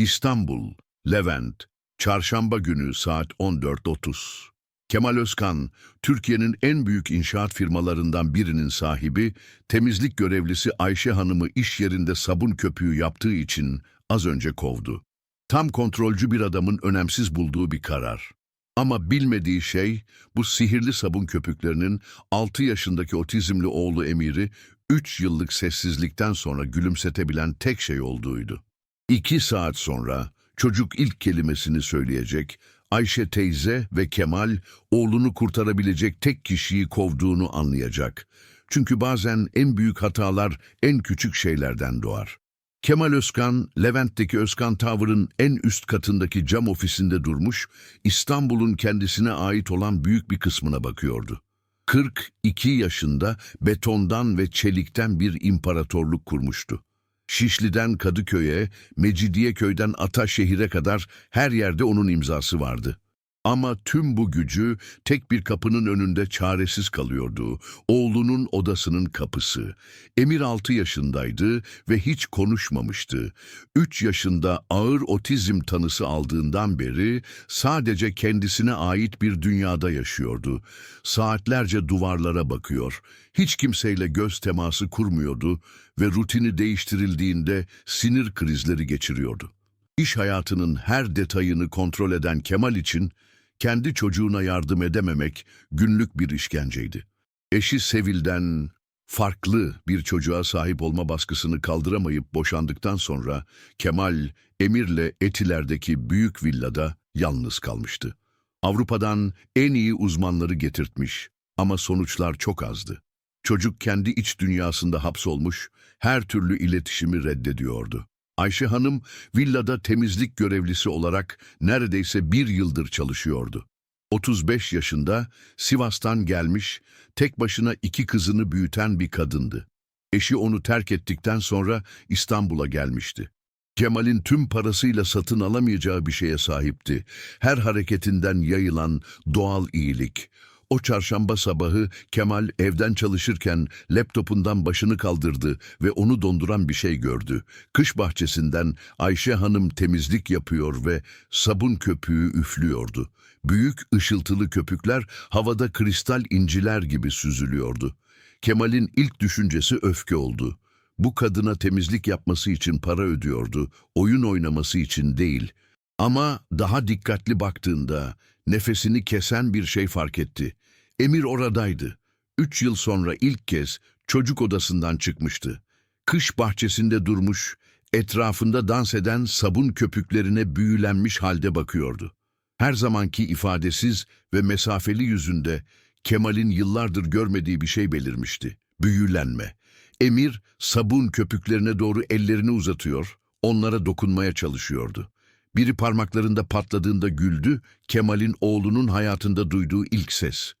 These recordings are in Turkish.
İstanbul, Levent, Çarşamba günü saat 14.30. Kemal Özkan, Türkiye'nin en büyük inşaat firmalarından birinin sahibi, temizlik görevlisi Ayşe Hanım'ı iş yerinde sabun köpüğü yaptığı için az önce kovdu. Tam kontrolcü bir adamın önemsiz bulduğu bir karar. Ama bilmediği şey, bu sihirli sabun köpüklerinin 6 yaşındaki otizmli oğlu Emir'i 3 yıllık sessizlikten sonra gülümsetebilen tek şey olduğuydu. İki saat sonra çocuk ilk kelimesini söyleyecek, Ayşe teyze ve Kemal oğlunu kurtarabilecek tek kişiyi kovduğunu anlayacak. Çünkü bazen en büyük hatalar en küçük şeylerden doğar. Kemal Özkan, Levent'teki Özkan Tower'ın en üst katındaki cam ofisinde durmuş, İstanbul'un kendisine ait olan büyük bir kısmına bakıyordu. 42 yaşında betondan ve çelikten bir imparatorluk kurmuştu. Şişli'den Kadıköy'e, Mecidiyeköy'den Ataşehir'e kadar her yerde onun imzası vardı. Ama tüm bu gücü tek bir kapının önünde çaresiz kalıyordu. Oğlunun odasının kapısı. Emir 6 yaşındaydı ve hiç konuşmamıştı. 3 yaşında ağır otizm tanısı aldığından beri sadece kendisine ait bir dünyada yaşıyordu. Saatlerce duvarlara bakıyor. Hiç kimseyle göz teması kurmuyordu ve rutini değiştirildiğinde sinir krizleri geçiriyordu. İş hayatının her detayını kontrol eden Kemal için kendi çocuğuna yardım edememek günlük bir işkenceydi. Eşi Sevil'den farklı bir çocuğa sahip olma baskısını kaldıramayıp boşandıktan sonra Kemal Emir'le Etiler'deki büyük villada yalnız kalmıştı. Avrupa'dan en iyi uzmanları getirtmiş ama sonuçlar çok azdı. Çocuk kendi iç dünyasında hapsolmuş, her türlü iletişimi reddediyordu. Ayşe Hanım villada temizlik görevlisi olarak neredeyse bir yıldır çalışıyordu. 35 yaşında Sivas'tan gelmiş, tek başına iki kızını büyüten bir kadındı. Eşi onu terk ettikten sonra İstanbul'a gelmişti. Kemal'in tüm parasıyla satın alamayacağı bir şeye sahipti. Her hareketinden yayılan doğal iyilik. O çarşamba sabahı Kemal evden çalışırken laptopundan başını kaldırdı ve onu donduran bir şey gördü. Kış bahçesinden Ayşe Hanım temizlik yapıyor ve sabun köpüğü üflüyordu. Büyük ışıltılı köpükler havada kristal inciler gibi süzülüyordu. Kemal'in ilk düşüncesi öfke oldu. Bu kadına temizlik yapması için para ödüyordu, oyun oynaması için değil. Ama daha dikkatli baktığında nefesini kesen bir şey fark etti. Emir oradaydı. Üç yıl sonra ilk kez çocuk odasından çıkmıştı. Kış bahçesinde durmuş, etrafında dans eden sabun köpüklerine büyülenmiş halde bakıyordu. Her zamanki ifadesiz ve mesafeli yüzünde Kemal'in yıllardır görmediği bir şey belirmişti. Büyülenme. Emir sabun köpüklerine doğru ellerini uzatıyor, onlara dokunmaya çalışıyordu. Biri parmaklarında patladığında güldü, Kemal'in oğlunun hayatında duyduğu ilk ses.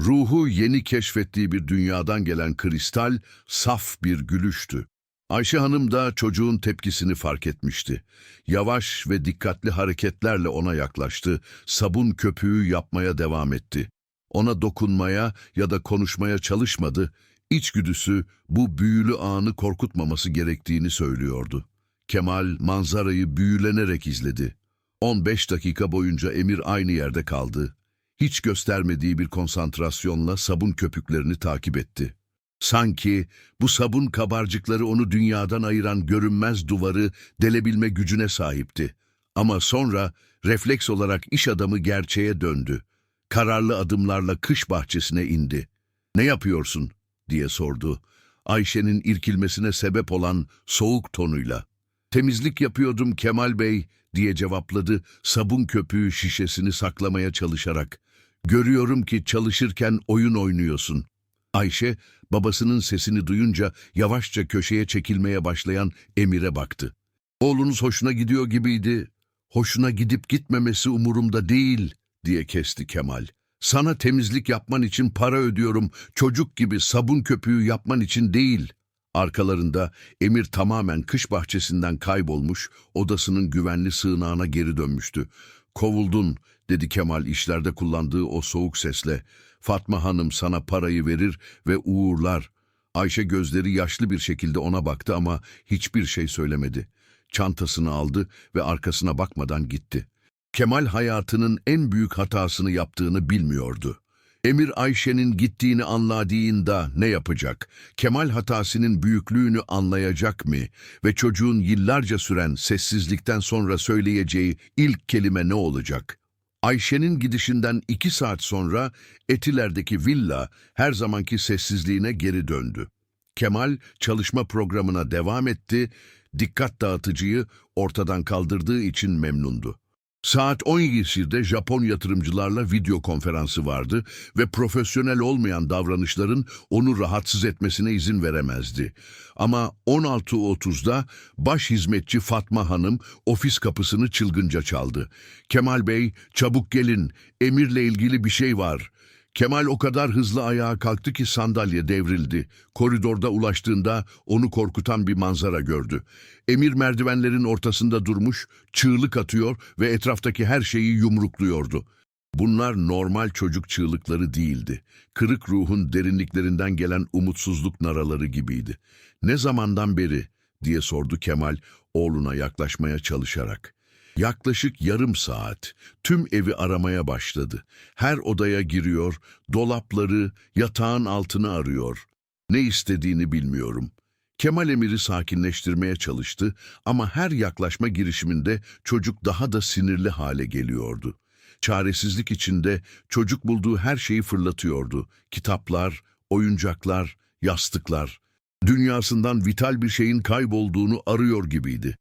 Ruhu yeni keşfettiği bir dünyadan gelen kristal, saf bir gülüştü. Ayşe Hanım da çocuğun tepkisini fark etmişti. Yavaş ve dikkatli hareketlerle ona yaklaştı, sabun köpüğü yapmaya devam etti. Ona dokunmaya ya da konuşmaya çalışmadı, içgüdüsü bu büyülü anı korkutmaması gerektiğini söylüyordu. Kemal manzarayı büyülenerek izledi. 15 dakika boyunca Emir aynı yerde kaldı. Hiç göstermediği bir konsantrasyonla sabun köpüklerini takip etti. Sanki bu sabun kabarcıkları onu dünyadan ayıran görünmez duvarı delebilme gücüne sahipti. Ama sonra refleks olarak iş adamı gerçeğe döndü. Kararlı adımlarla kış bahçesine indi. ''Ne yapıyorsun?'' diye sordu. Ayşe'nin irkilmesine sebep olan soğuk tonuyla. ''Temizlik yapıyordum Kemal Bey'' diye cevapladı sabun köpüğü şişesini saklamaya çalışarak. ''Görüyorum ki çalışırken oyun oynuyorsun.'' Ayşe, babasının sesini duyunca yavaşça köşeye çekilmeye başlayan Emir'e baktı. ''Oğlunuz hoşuna gidiyor gibiydi. Hoşuna gidip gitmemesi umurumda değil.'' diye kesti Kemal. ''Sana temizlik yapman için para ödüyorum, çocuk gibi sabun köpüğü yapman için değil.'' Arkalarında Emir tamamen kış bahçesinden kaybolmuş, odasının güvenli sığınağına geri dönmüştü. ''Kovuldun.'' dedi Kemal işlerde kullandığı o soğuk sesle. ''Fatma Hanım sana parayı verir ve uğurlar.'' Ayşe gözleri yaşlı bir şekilde ona baktı ama hiçbir şey söylemedi. çantasını aldı ve arkasına bakmadan gitti. Kemal hayatının en büyük hatasını yaptığını bilmiyordu. Emir Ayşe'nin gittiğini anladığında ne yapacak? Kemal hatasının büyüklüğünü anlayacak mı? Ve çocuğun yıllarca süren sessizlikten sonra söyleyeceği ilk kelime ne olacak? Ayşe'nin gidişinden iki saat sonra Etiler'deki villa her zamanki sessizliğine geri döndü. Kemal çalışma programına devam etti, dikkat dağıtıcıyı ortadan kaldırdığı için memnundu. Saat 17'de Japon yatırımcılarla video konferansı vardı ve profesyonel olmayan davranışların onu rahatsız etmesine izin veremezdi. Ama 16.30'da baş hizmetçi Fatma Hanım ofis kapısını çılgınca çaldı. Kemal Bey, çabuk gelin, emirle ilgili bir şey var. Kemal o kadar hızlı ayağa kalktı ki sandalye devrildi. Koridorda ulaştığında onu korkutan bir manzara gördü. Emir merdivenlerin ortasında durmuş, çığlık atıyor ve etraftaki her şeyi yumrukluyordu. Bunlar normal çocuk çığlıkları değildi. Kırık ruhun derinliklerinden gelen umutsuzluk naraları gibiydi. Ne zamandan beri diye sordu Kemal oğluna yaklaşmaya çalışarak. Yaklaşık yarım saat tüm evi aramaya başladı. Her odaya giriyor, dolapları, yatağın altını arıyor. Ne istediğini bilmiyorum. Kemal Emir'i sakinleştirmeye çalıştı ama her yaklaşma girişiminde çocuk daha da sinirli hale geliyordu. Çaresizlik içinde çocuk bulduğu her şeyi fırlatıyordu. Kitaplar, oyuncaklar, yastıklar. Dünyasından vital bir şeyin kaybolduğunu arıyor gibiydi.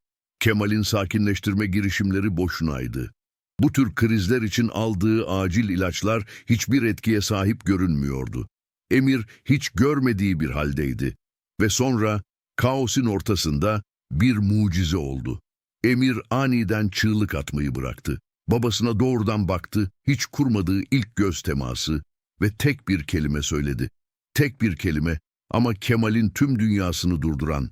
Kemal'in sakinleştirme girişimleri boşunaydı. Bu tür krizler için aldığı acil ilaçlar hiçbir etkiye sahip görünmüyordu. Emir hiç görmediği bir haldeydi. Ve sonra kaosun ortasında bir mucize oldu. Emir aniden çığlık atmayı bıraktı. Babasına doğrudan baktı, hiç kurmadığı ilk göz teması ve tek bir kelime söyledi. Tek bir kelime ama Kemal'in tüm dünyasını durduran.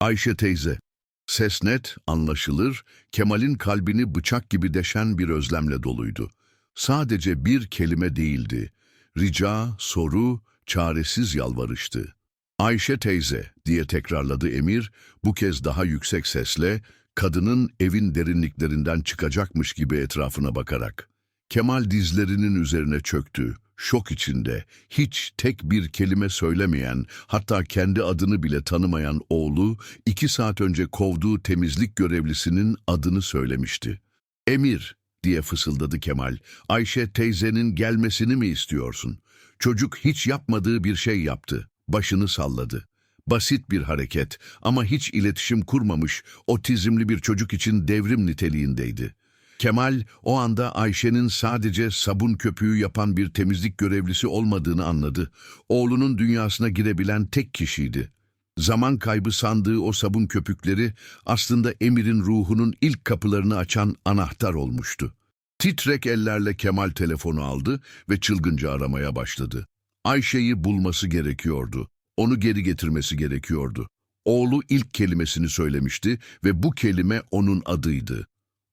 Ayşe teyze. Ses net, anlaşılır, Kemal'in kalbini bıçak gibi deşen bir özlemle doluydu. Sadece bir kelime değildi. Rica, soru, çaresiz yalvarıştı. Ayşe teyze diye tekrarladı Emir, bu kez daha yüksek sesle, kadının evin derinliklerinden çıkacakmış gibi etrafına bakarak. Kemal dizlerinin üzerine çöktü, şok içinde, hiç tek bir kelime söylemeyen, hatta kendi adını bile tanımayan oğlu, iki saat önce kovduğu temizlik görevlisinin adını söylemişti. Emir diye fısıldadı Kemal, Ayşe teyzenin gelmesini mi istiyorsun? Çocuk hiç yapmadığı bir şey yaptı, başını salladı. Basit bir hareket ama hiç iletişim kurmamış, otizmli bir çocuk için devrim niteliğindeydi. Kemal o anda Ayşe'nin sadece sabun köpüğü yapan bir temizlik görevlisi olmadığını anladı. Oğlunun dünyasına girebilen tek kişiydi. Zaman kaybı sandığı o sabun köpükleri aslında Emir'in ruhunun ilk kapılarını açan anahtar olmuştu. Titrek ellerle Kemal telefonu aldı ve çılgınca aramaya başladı. Ayşe'yi bulması gerekiyordu. Onu geri getirmesi gerekiyordu. Oğlu ilk kelimesini söylemişti ve bu kelime onun adıydı.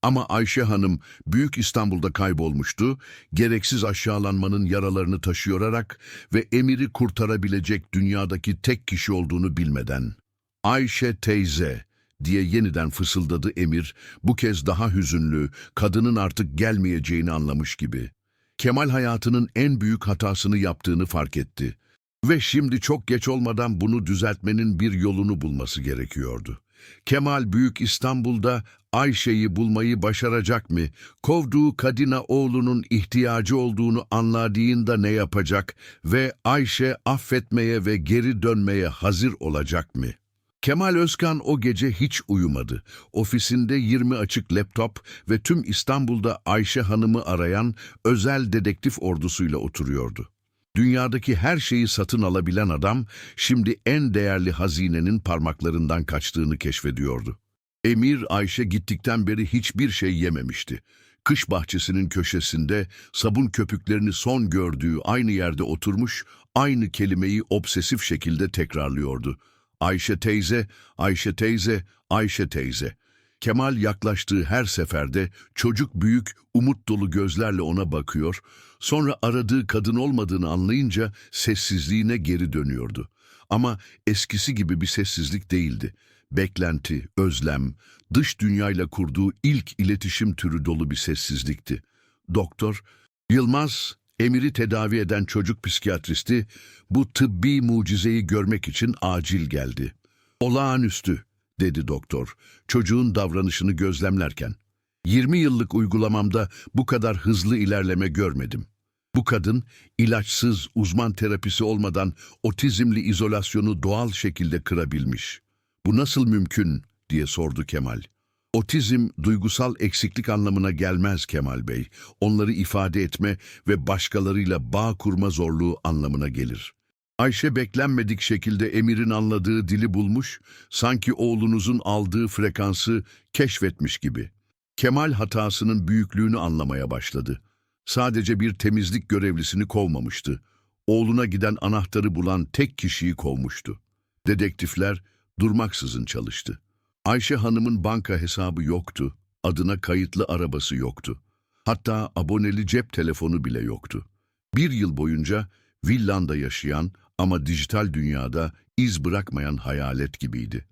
Ama Ayşe Hanım Büyük İstanbul'da kaybolmuştu, gereksiz aşağılanmanın yaralarını taşıyorarak ve Emir'i kurtarabilecek dünyadaki tek kişi olduğunu bilmeden. Ayşe teyze diye yeniden fısıldadı Emir, bu kez daha hüzünlü, kadının artık gelmeyeceğini anlamış gibi. Kemal hayatının en büyük hatasını yaptığını fark etti. Ve şimdi çok geç olmadan bunu düzeltmenin bir yolunu bulması gerekiyordu. Kemal Büyük İstanbul'da Ayşe'yi bulmayı başaracak mı? Kovduğu Kadina oğlunun ihtiyacı olduğunu anladığında ne yapacak ve Ayşe affetmeye ve geri dönmeye hazır olacak mı? Kemal Özkan o gece hiç uyumadı. Ofisinde 20 açık laptop ve tüm İstanbul'da Ayşe Hanım'ı arayan özel dedektif ordusuyla oturuyordu. Dünyadaki her şeyi satın alabilen adam şimdi en değerli hazinenin parmaklarından kaçtığını keşfediyordu. Emir Ayşe gittikten beri hiçbir şey yememişti. Kış bahçesinin köşesinde sabun köpüklerini son gördüğü aynı yerde oturmuş, aynı kelimeyi obsesif şekilde tekrarlıyordu. Ayşe teyze, Ayşe teyze, Ayşe teyze. Kemal yaklaştığı her seferde çocuk büyük, umut dolu gözlerle ona bakıyor, sonra aradığı kadın olmadığını anlayınca sessizliğine geri dönüyordu. Ama eskisi gibi bir sessizlik değildi. Beklenti, özlem, dış dünyayla kurduğu ilk iletişim türü dolu bir sessizlikti. Doktor, Yılmaz, Emir'i tedavi eden çocuk psikiyatristi, bu tıbbi mucizeyi görmek için acil geldi. Olağanüstü, dedi doktor, çocuğun davranışını gözlemlerken. 20 yıllık uygulamamda bu kadar hızlı ilerleme görmedim. Bu kadın ilaçsız uzman terapisi olmadan otizmli izolasyonu doğal şekilde kırabilmiş. Bu nasıl mümkün diye sordu Kemal. Otizm duygusal eksiklik anlamına gelmez Kemal Bey. Onları ifade etme ve başkalarıyla bağ kurma zorluğu anlamına gelir. Ayşe beklenmedik şekilde Emir'in anladığı dili bulmuş, sanki oğlunuzun aldığı frekansı keşfetmiş gibi. Kemal hatasının büyüklüğünü anlamaya başladı. Sadece bir temizlik görevlisini kovmamıştı. Oğluna giden anahtarı bulan tek kişiyi kovmuştu. Dedektifler durmaksızın çalıştı. Ayşe Hanım'ın banka hesabı yoktu, adına kayıtlı arabası yoktu. Hatta aboneli cep telefonu bile yoktu. Bir yıl boyunca villanda yaşayan ama dijital dünyada iz bırakmayan hayalet gibiydi.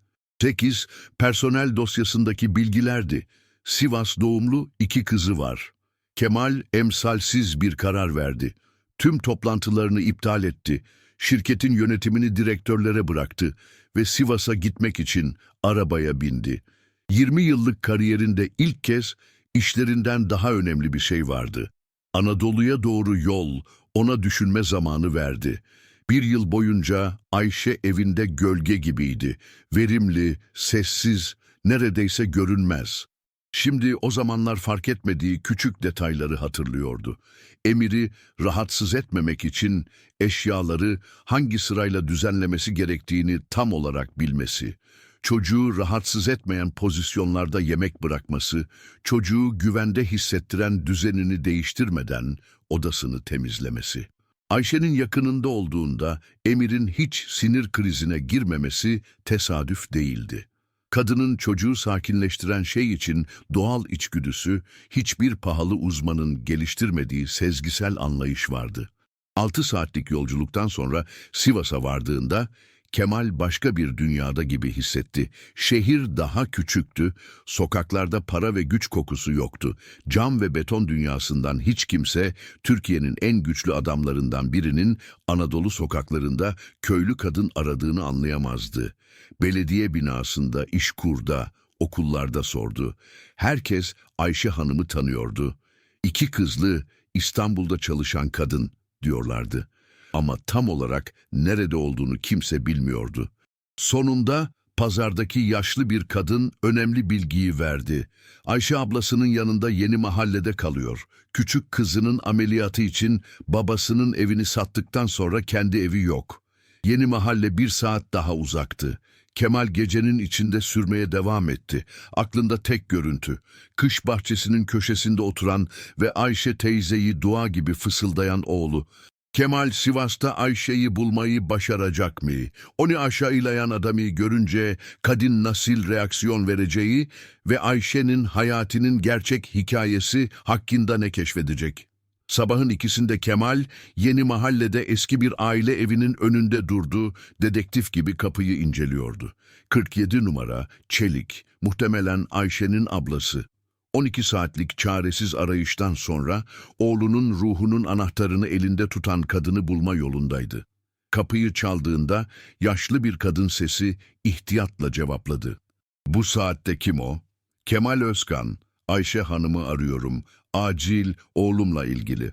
Sekiz, personel dosyasındaki bilgilerdi. Sivas doğumlu iki kızı var. Kemal emsalsiz bir karar verdi. Tüm toplantılarını iptal etti. Şirketin yönetimini direktörlere bıraktı ve Sivas'a gitmek için arabaya bindi. 20 yıllık kariyerinde ilk kez işlerinden daha önemli bir şey vardı. Anadolu'ya doğru yol ona düşünme zamanı verdi. Bir yıl boyunca Ayşe evinde gölge gibiydi. Verimli, sessiz, neredeyse görünmez. Şimdi o zamanlar fark etmediği küçük detayları hatırlıyordu. Emir'i rahatsız etmemek için eşyaları hangi sırayla düzenlemesi gerektiğini tam olarak bilmesi, çocuğu rahatsız etmeyen pozisyonlarda yemek bırakması, çocuğu güvende hissettiren düzenini değiştirmeden odasını temizlemesi. Ayşe'nin yakınında olduğunda Emir'in hiç sinir krizine girmemesi tesadüf değildi. Kadının çocuğu sakinleştiren şey için doğal içgüdüsü, hiçbir pahalı uzmanın geliştirmediği sezgisel anlayış vardı. Altı saatlik yolculuktan sonra Sivas'a vardığında Kemal başka bir dünyada gibi hissetti. Şehir daha küçüktü, sokaklarda para ve güç kokusu yoktu. Cam ve beton dünyasından hiç kimse Türkiye'nin en güçlü adamlarından birinin Anadolu sokaklarında köylü kadın aradığını anlayamazdı. Belediye binasında, işkurda, okullarda sordu. Herkes Ayşe Hanım'ı tanıyordu. İki kızlı, İstanbul'da çalışan kadın diyorlardı. Ama tam olarak nerede olduğunu kimse bilmiyordu. Sonunda pazardaki yaşlı bir kadın önemli bilgiyi verdi. Ayşe ablasının yanında yeni mahallede kalıyor. Küçük kızının ameliyatı için babasının evini sattıktan sonra kendi evi yok. Yeni mahalle bir saat daha uzaktı. Kemal gecenin içinde sürmeye devam etti. Aklında tek görüntü. Kış bahçesinin köşesinde oturan ve Ayşe teyzeyi dua gibi fısıldayan oğlu. Kemal Sivas'ta Ayşe'yi bulmayı başaracak mı? Onu aşağılayan adamı görünce kadın nasıl reaksiyon vereceği ve Ayşe'nin hayatının gerçek hikayesi hakkında ne keşfedecek? Sabahın ikisinde Kemal, yeni mahallede eski bir aile evinin önünde durdu, dedektif gibi kapıyı inceliyordu. 47 numara, çelik, muhtemelen Ayşe'nin ablası. 12 saatlik çaresiz arayıştan sonra oğlunun ruhunun anahtarını elinde tutan kadını bulma yolundaydı. Kapıyı çaldığında yaşlı bir kadın sesi ihtiyatla cevapladı. Bu saatte kim o? Kemal Özkan, Ayşe Hanım'ı arıyorum. Acil oğlumla ilgili.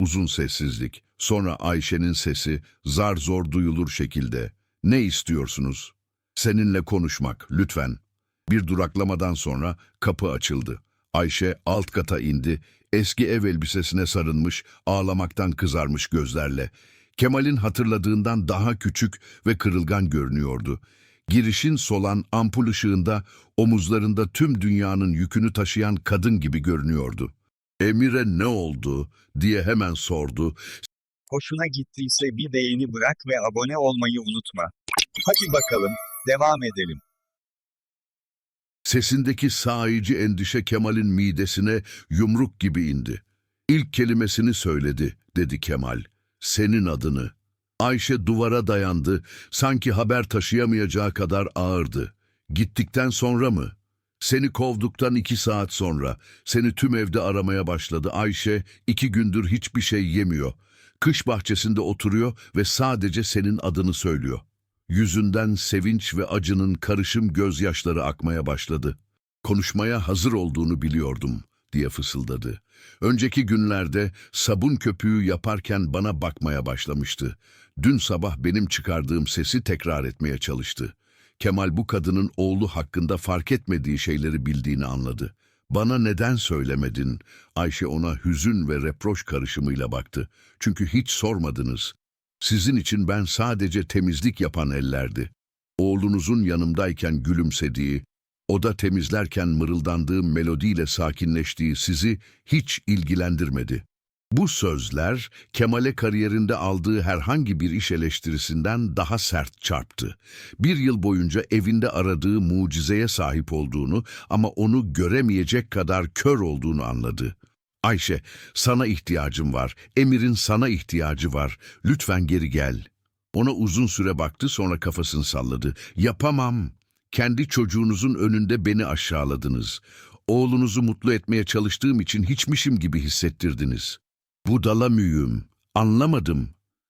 Uzun sessizlik. Sonra Ayşe'nin sesi zar zor duyulur şekilde. Ne istiyorsunuz? Seninle konuşmak, lütfen. Bir duraklamadan sonra kapı açıldı. Ayşe alt kata indi, eski ev elbisesine sarılmış, ağlamaktan kızarmış gözlerle. Kemal'in hatırladığından daha küçük ve kırılgan görünüyordu. Girişin solan ampul ışığında omuzlarında tüm dünyanın yükünü taşıyan kadın gibi görünüyordu. Emir'e ne oldu diye hemen sordu. Hoşuna gittiyse bir beğeni bırak ve abone olmayı unutma. Hadi bakalım, devam edelim. Sesindeki sahici endişe Kemal'in midesine yumruk gibi indi. İlk kelimesini söyledi, dedi Kemal. Senin adını. Ayşe duvara dayandı, sanki haber taşıyamayacağı kadar ağırdı. Gittikten sonra mı? Seni kovduktan iki saat sonra. Seni tüm evde aramaya başladı. Ayşe iki gündür hiçbir şey yemiyor. Kış bahçesinde oturuyor ve sadece senin adını söylüyor. Yüzünden sevinç ve acının karışım gözyaşları akmaya başladı. Konuşmaya hazır olduğunu biliyordum diye fısıldadı. Önceki günlerde sabun köpüğü yaparken bana bakmaya başlamıştı. Dün sabah benim çıkardığım sesi tekrar etmeye çalıştı. Kemal bu kadının oğlu hakkında fark etmediği şeyleri bildiğini anladı. Bana neden söylemedin? Ayşe ona hüzün ve reproş karışımıyla baktı. Çünkü hiç sormadınız. Sizin için ben sadece temizlik yapan ellerdi. Oğlunuzun yanımdayken gülümsediği, o da temizlerken mırıldandığı melodiyle sakinleştiği sizi hiç ilgilendirmedi. Bu sözler Kemal'e kariyerinde aldığı herhangi bir iş eleştirisinden daha sert çarptı. Bir yıl boyunca evinde aradığı mucizeye sahip olduğunu ama onu göremeyecek kadar kör olduğunu anladı. Ayşe, sana ihtiyacım var. Emir'in sana ihtiyacı var. Lütfen geri gel. Ona uzun süre baktı sonra kafasını salladı. Yapamam. Kendi çocuğunuzun önünde beni aşağıladınız. Oğlunuzu mutlu etmeye çalıştığım için hiçmişim gibi hissettirdiniz. Budala müyüm? Anlamadım.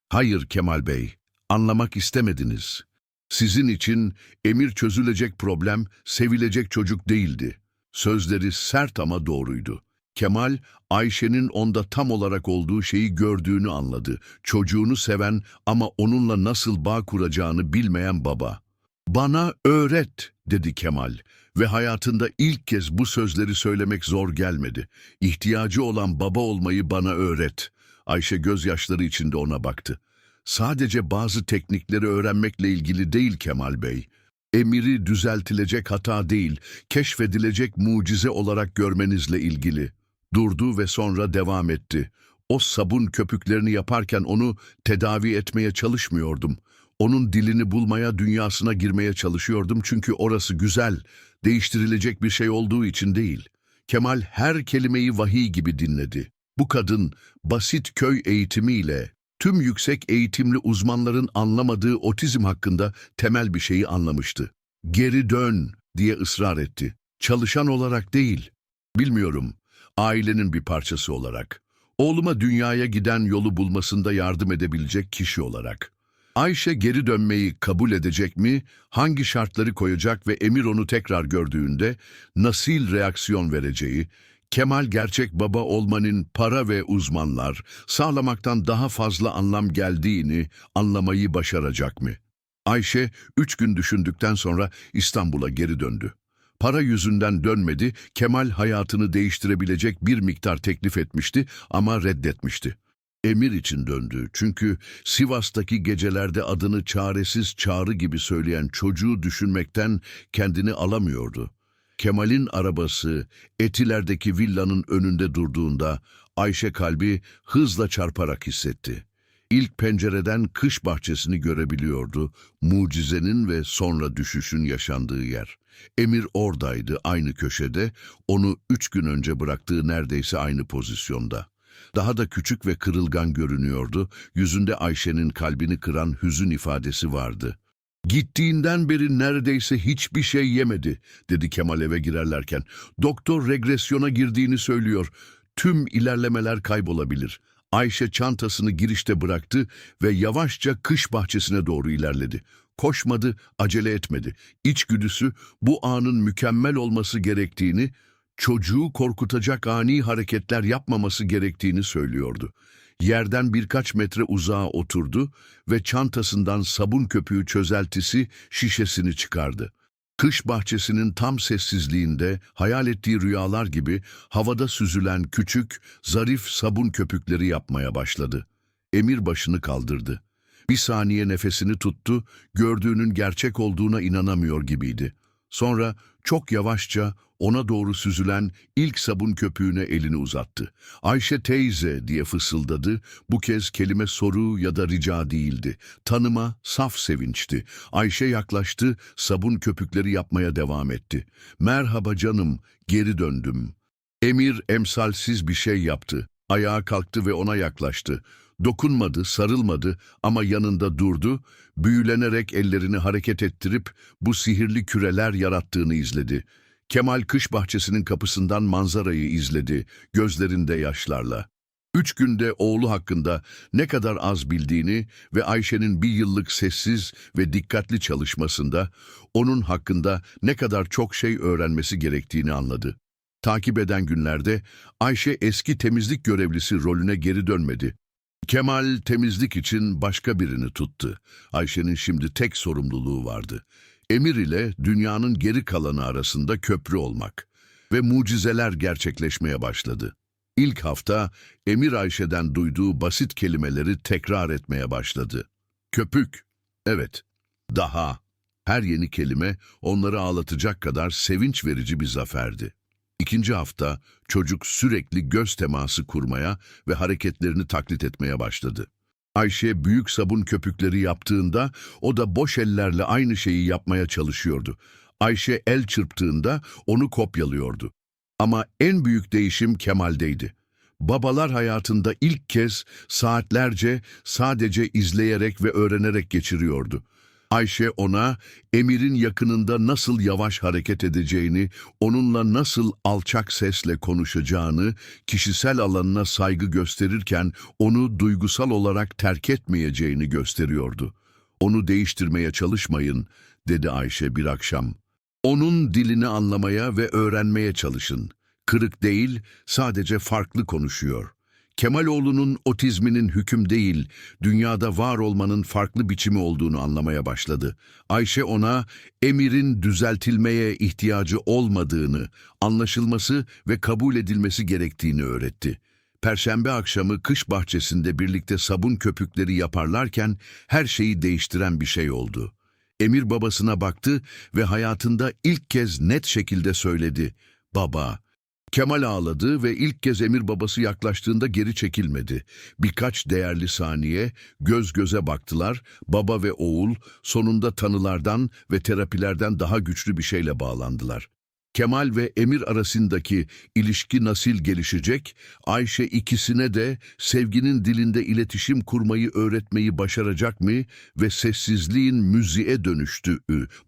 Hayır Kemal Bey, anlamak istemediniz. Sizin için emir çözülecek problem, sevilecek çocuk değildi. Sözleri sert ama doğruydu. Kemal, Ayşe'nin onda tam olarak olduğu şeyi gördüğünü anladı. Çocuğunu seven ama onunla nasıl bağ kuracağını bilmeyen baba. Bana öğret, dedi Kemal ve hayatında ilk kez bu sözleri söylemek zor gelmedi. İhtiyacı olan baba olmayı bana öğret. Ayşe gözyaşları içinde ona baktı. Sadece bazı teknikleri öğrenmekle ilgili değil Kemal Bey. Emiri düzeltilecek hata değil, keşfedilecek mucize olarak görmenizle ilgili. Durdu ve sonra devam etti. O sabun köpüklerini yaparken onu tedavi etmeye çalışmıyordum. Onun dilini bulmaya, dünyasına girmeye çalışıyordum çünkü orası güzel, değiştirilecek bir şey olduğu için değil. Kemal her kelimeyi vahiy gibi dinledi. Bu kadın basit köy eğitimiyle tüm yüksek eğitimli uzmanların anlamadığı otizm hakkında temel bir şeyi anlamıştı. Geri dön diye ısrar etti. Çalışan olarak değil. Bilmiyorum, ailenin bir parçası olarak. Oğluma dünyaya giden yolu bulmasında yardım edebilecek kişi olarak. Ayşe geri dönmeyi kabul edecek mi, hangi şartları koyacak ve Emir onu tekrar gördüğünde nasıl reaksiyon vereceği, Kemal gerçek baba olmanın para ve uzmanlar sağlamaktan daha fazla anlam geldiğini anlamayı başaracak mı? Ayşe üç gün düşündükten sonra İstanbul'a geri döndü. Para yüzünden dönmedi, Kemal hayatını değiştirebilecek bir miktar teklif etmişti ama reddetmişti. Emir için döndü çünkü Sivas'taki gecelerde adını çaresiz çağrı gibi söyleyen çocuğu düşünmekten kendini alamıyordu. Kemal'in arabası Etiler'deki villanın önünde durduğunda Ayşe kalbi hızla çarparak hissetti. İlk pencereden kış bahçesini görebiliyordu, mucizenin ve sonra düşüşün yaşandığı yer. Emir oradaydı, aynı köşede, onu üç gün önce bıraktığı neredeyse aynı pozisyonda. Daha da küçük ve kırılgan görünüyordu, yüzünde Ayşe'nin kalbini kıran hüzün ifadesi vardı. Gittiğinden beri neredeyse hiçbir şey yemedi, dedi Kemal eve girerlerken. Doktor regresyona girdiğini söylüyor. Tüm ilerlemeler kaybolabilir. Ayşe çantasını girişte bıraktı ve yavaşça kış bahçesine doğru ilerledi. Koşmadı, acele etmedi. İçgüdüsü bu anın mükemmel olması gerektiğini, çocuğu korkutacak ani hareketler yapmaması gerektiğini söylüyordu. Yerden birkaç metre uzağa oturdu ve çantasından sabun köpüğü çözeltisi şişesini çıkardı. Kış bahçesinin tam sessizliğinde hayal ettiği rüyalar gibi havada süzülen küçük, zarif sabun köpükleri yapmaya başladı. Emir başını kaldırdı. Bir saniye nefesini tuttu, gördüğünün gerçek olduğuna inanamıyor gibiydi. Sonra çok yavaşça ona doğru süzülen ilk sabun köpüğüne elini uzattı. Ayşe teyze diye fısıldadı. Bu kez kelime soru ya da rica değildi. Tanıma saf sevinçti. Ayşe yaklaştı, sabun köpükleri yapmaya devam etti. Merhaba canım, geri döndüm. Emir emsalsiz bir şey yaptı. Ayağa kalktı ve ona yaklaştı. Dokunmadı, sarılmadı ama yanında durdu, büyülenerek ellerini hareket ettirip bu sihirli küreler yarattığını izledi. Kemal kış bahçesinin kapısından manzarayı izledi, gözlerinde yaşlarla. Üç günde oğlu hakkında ne kadar az bildiğini ve Ayşe'nin bir yıllık sessiz ve dikkatli çalışmasında onun hakkında ne kadar çok şey öğrenmesi gerektiğini anladı. Takip eden günlerde Ayşe eski temizlik görevlisi rolüne geri dönmedi. Kemal temizlik için başka birini tuttu. Ayşe'nin şimdi tek sorumluluğu vardı. Emir ile dünyanın geri kalanı arasında köprü olmak ve mucizeler gerçekleşmeye başladı. İlk hafta Emir Ayşe'den duyduğu basit kelimeleri tekrar etmeye başladı. Köpük, evet, daha. Her yeni kelime onları ağlatacak kadar sevinç verici bir zaferdi. İkinci hafta çocuk sürekli göz teması kurmaya ve hareketlerini taklit etmeye başladı. Ayşe büyük sabun köpükleri yaptığında o da boş ellerle aynı şeyi yapmaya çalışıyordu. Ayşe el çırptığında onu kopyalıyordu. Ama en büyük değişim Kemal'deydi. Babalar hayatında ilk kez saatlerce sadece izleyerek ve öğrenerek geçiriyordu. Ayşe ona Emir'in yakınında nasıl yavaş hareket edeceğini, onunla nasıl alçak sesle konuşacağını, kişisel alanına saygı gösterirken onu duygusal olarak terk etmeyeceğini gösteriyordu. Onu değiştirmeye çalışmayın, dedi Ayşe bir akşam. Onun dilini anlamaya ve öğrenmeye çalışın. Kırık değil, sadece farklı konuşuyor. Kemaloğlu'nun otizminin hüküm değil, dünyada var olmanın farklı biçimi olduğunu anlamaya başladı. Ayşe ona Emir'in düzeltilmeye ihtiyacı olmadığını, anlaşılması ve kabul edilmesi gerektiğini öğretti. Perşembe akşamı kış bahçesinde birlikte sabun köpükleri yaparlarken her şeyi değiştiren bir şey oldu. Emir babasına baktı ve hayatında ilk kez net şekilde söyledi. Baba, Kemal ağladı ve ilk kez Emir babası yaklaştığında geri çekilmedi. Birkaç değerli saniye göz göze baktılar. Baba ve oğul sonunda tanılardan ve terapilerden daha güçlü bir şeyle bağlandılar. Kemal ve Emir arasındaki ilişki nasıl gelişecek? Ayşe ikisine de sevginin dilinde iletişim kurmayı öğretmeyi başaracak mı ve sessizliğin müziğe dönüştü.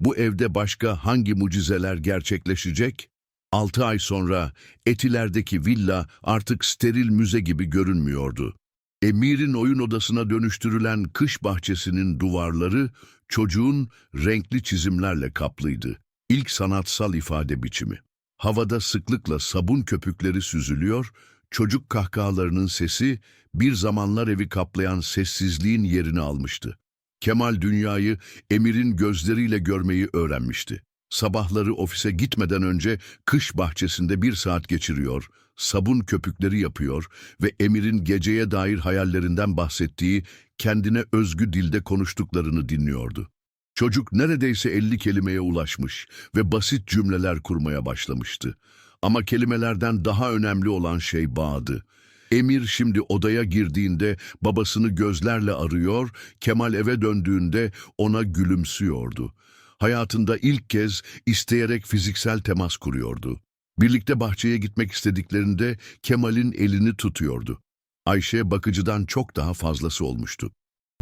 Bu evde başka hangi mucizeler gerçekleşecek? Altı ay sonra Etiler'deki villa artık steril müze gibi görünmüyordu. Emir'in oyun odasına dönüştürülen kış bahçesinin duvarları çocuğun renkli çizimlerle kaplıydı. İlk sanatsal ifade biçimi. Havada sıklıkla sabun köpükleri süzülüyor, çocuk kahkahalarının sesi bir zamanlar evi kaplayan sessizliğin yerini almıştı. Kemal dünyayı Emir'in gözleriyle görmeyi öğrenmişti. Sabahları ofise gitmeden önce kış bahçesinde bir saat geçiriyor, sabun köpükleri yapıyor ve Emir'in geceye dair hayallerinden bahsettiği kendine özgü dilde konuştuklarını dinliyordu. Çocuk neredeyse 50 kelimeye ulaşmış ve basit cümleler kurmaya başlamıştı. Ama kelimelerden daha önemli olan şey bağdı. Emir şimdi odaya girdiğinde babasını gözlerle arıyor, Kemal eve döndüğünde ona gülümsüyordu. Hayatında ilk kez isteyerek fiziksel temas kuruyordu. Birlikte bahçeye gitmek istediklerinde Kemal'in elini tutuyordu. Ayşe bakıcıdan çok daha fazlası olmuştu.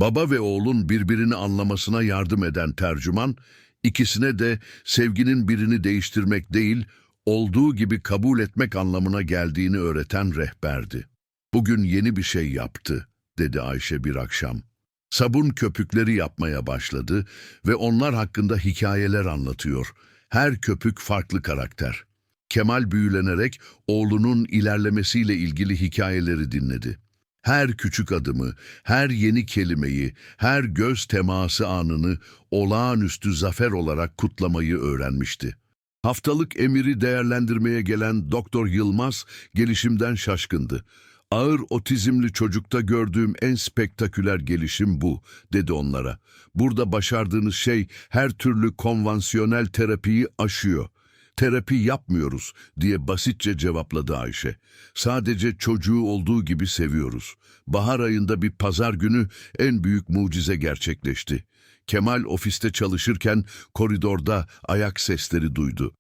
Baba ve oğlun birbirini anlamasına yardım eden tercüman, ikisine de sevginin birini değiştirmek değil, olduğu gibi kabul etmek anlamına geldiğini öğreten rehberdi. Bugün yeni bir şey yaptı, dedi Ayşe bir akşam. Sabun köpükleri yapmaya başladı ve onlar hakkında hikayeler anlatıyor. Her köpük farklı karakter. Kemal büyülenerek oğlunun ilerlemesiyle ilgili hikayeleri dinledi. Her küçük adımı, her yeni kelimeyi, her göz teması anını olağanüstü zafer olarak kutlamayı öğrenmişti. Haftalık emiri değerlendirmeye gelen Doktor Yılmaz gelişimden şaşkındı. Ağır otizmli çocukta gördüğüm en spektaküler gelişim bu, dedi onlara. Burada başardığınız şey her türlü konvansiyonel terapiyi aşıyor. Terapi yapmıyoruz diye basitçe cevapladı Ayşe. Sadece çocuğu olduğu gibi seviyoruz. Bahar ayında bir pazar günü en büyük mucize gerçekleşti. Kemal ofiste çalışırken koridorda ayak sesleri duydu.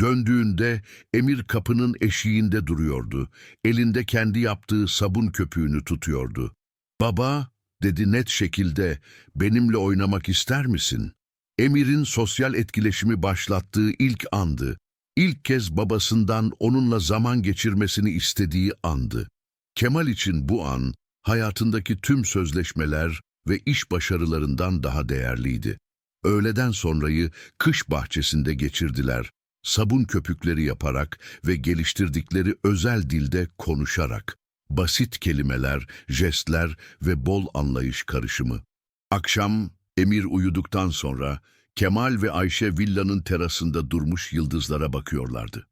Döndüğünde Emir kapının eşiğinde duruyordu. Elinde kendi yaptığı sabun köpüğünü tutuyordu. Baba, dedi net şekilde, benimle oynamak ister misin? Emir'in sosyal etkileşimi başlattığı ilk andı. İlk kez babasından onunla zaman geçirmesini istediği andı. Kemal için bu an, hayatındaki tüm sözleşmeler ve iş başarılarından daha değerliydi. Öğleden sonrayı kış bahçesinde geçirdiler. Sabun köpükleri yaparak ve geliştirdikleri özel dilde konuşarak. Basit kelimeler, jestler ve bol anlayış karışımı. Akşam Emir uyuduktan sonra Kemal ve Ayşe villanın terasında durmuş yıldızlara bakıyorlardı.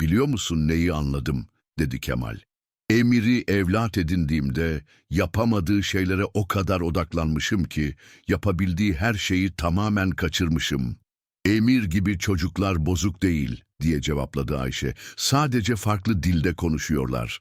Biliyor musun neyi anladım, dedi Kemal. Emir'i evlat edindiğimde yapamadığı şeylere o kadar odaklanmışım ki yapabildiği her şeyi tamamen kaçırmışım. Emir gibi çocuklar bozuk değil diye cevapladı Ayşe. Sadece farklı dilde konuşuyorlar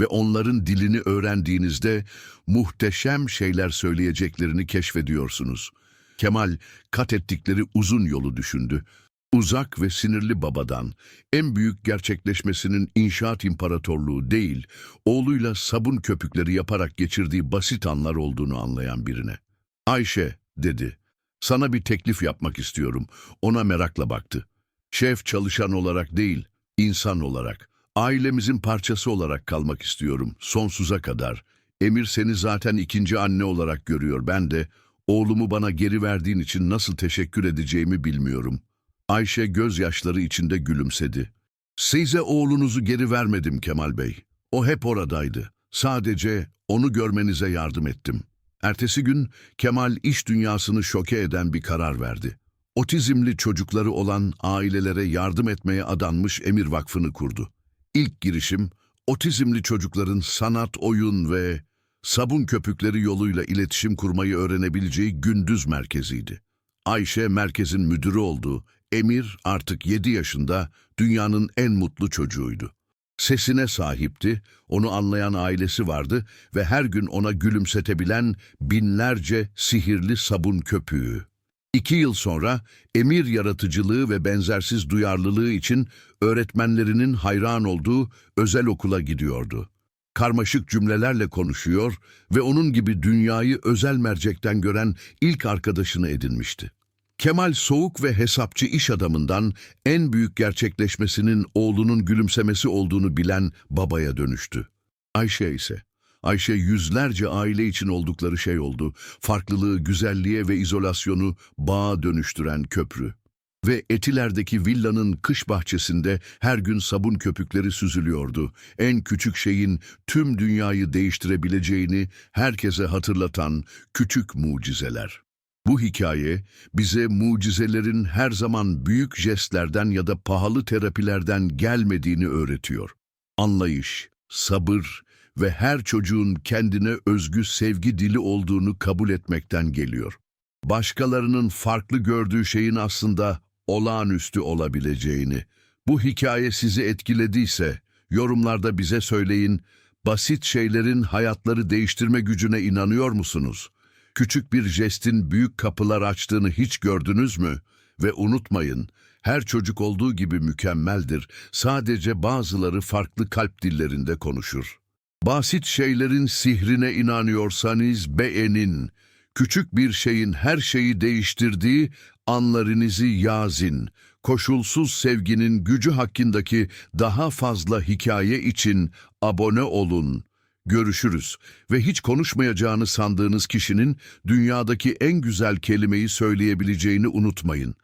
ve onların dilini öğrendiğinizde muhteşem şeyler söyleyeceklerini keşfediyorsunuz. Kemal kat ettikleri uzun yolu düşündü. Uzak ve sinirli babadan en büyük gerçekleşmesinin inşaat imparatorluğu değil, oğluyla sabun köpükleri yaparak geçirdiği basit anlar olduğunu anlayan birine. Ayşe, dedi, sana bir teklif yapmak istiyorum. Ona merakla baktı. Şef çalışan olarak değil, insan olarak, ailemizin parçası olarak kalmak istiyorum, sonsuza kadar. Emir seni zaten ikinci anne olarak görüyor, ben de oğlumu bana geri verdiğin için nasıl teşekkür edeceğimi bilmiyorum. Ayşe gözyaşları içinde gülümsedi. Size oğlunuzu geri vermedim Kemal Bey. O hep oradaydı. Sadece onu görmenize yardım ettim. Ertesi gün Kemal iş dünyasını şoke eden bir karar verdi. Otizmli çocukları olan ailelere yardım etmeye adanmış Emir Vakfı'nı kurdu. İlk girişim, otizmli çocukların sanat, oyun ve sabun köpükleri yoluyla iletişim kurmayı öğrenebileceği gündüz merkeziydi. Ayşe merkezin müdürü oldu, Emir artık 7 yaşında dünyanın en mutlu çocuğuydu. Sesine sahipti, onu anlayan ailesi vardı ve her gün ona gülümsetebilen binlerce sihirli sabun köpüğü. İki yıl sonra Emir yaratıcılığı ve benzersiz duyarlılığı için öğretmenlerinin hayran olduğu özel okula gidiyordu. Karmaşık cümlelerle konuşuyor ve onun gibi dünyayı özel mercekten gören ilk arkadaşını edinmişti. Kemal soğuk ve hesapçı iş adamından en büyük gerçekleşmesinin oğlunun gülümsemesi olduğunu bilen babaya dönüştü. Ayşe ise, Ayşe yüzlerce aile için oldukları şey oldu. Farklılığı, güzelliğe ve izolasyonu bağa dönüştüren köprü. Ve Etiler'deki villanın kış bahçesinde her gün sabun köpükleri süzülüyordu. En küçük şeyin tüm dünyayı değiştirebileceğini herkese hatırlatan küçük mucizeler. Bu hikaye bize mucizelerin her zaman büyük jestlerden ya da pahalı terapilerden gelmediğini öğretiyor. Anlayış, sabır ve her çocuğun kendine özgü sevgi dili olduğunu kabul etmekten geliyor. Başkalarının farklı gördüğü şeyin aslında olağanüstü olabileceğini. Bu hikaye sizi etkilediyse yorumlarda bize söyleyin. Basit şeylerin hayatları değiştirme gücüne inanıyor musunuz? Küçük bir jestin büyük kapılar açtığını hiç gördünüz mü? Ve unutmayın, her çocuk olduğu gibi mükemmeldir. Sadece bazıları farklı kalp dillerinde konuşur. Basit şeylerin sihrine inanıyorsanız beğenin. Küçük bir şeyin her şeyi değiştirdiği anlarınızı yazın. Koşulsuz sevginin gücü hakkındaki daha fazla hikaye için abone olun. Görüşürüz ve hiç konuşmayacağını sandığınız kişinin dünyadaki en güzel kelimeyi söyleyebileceğini unutmayın.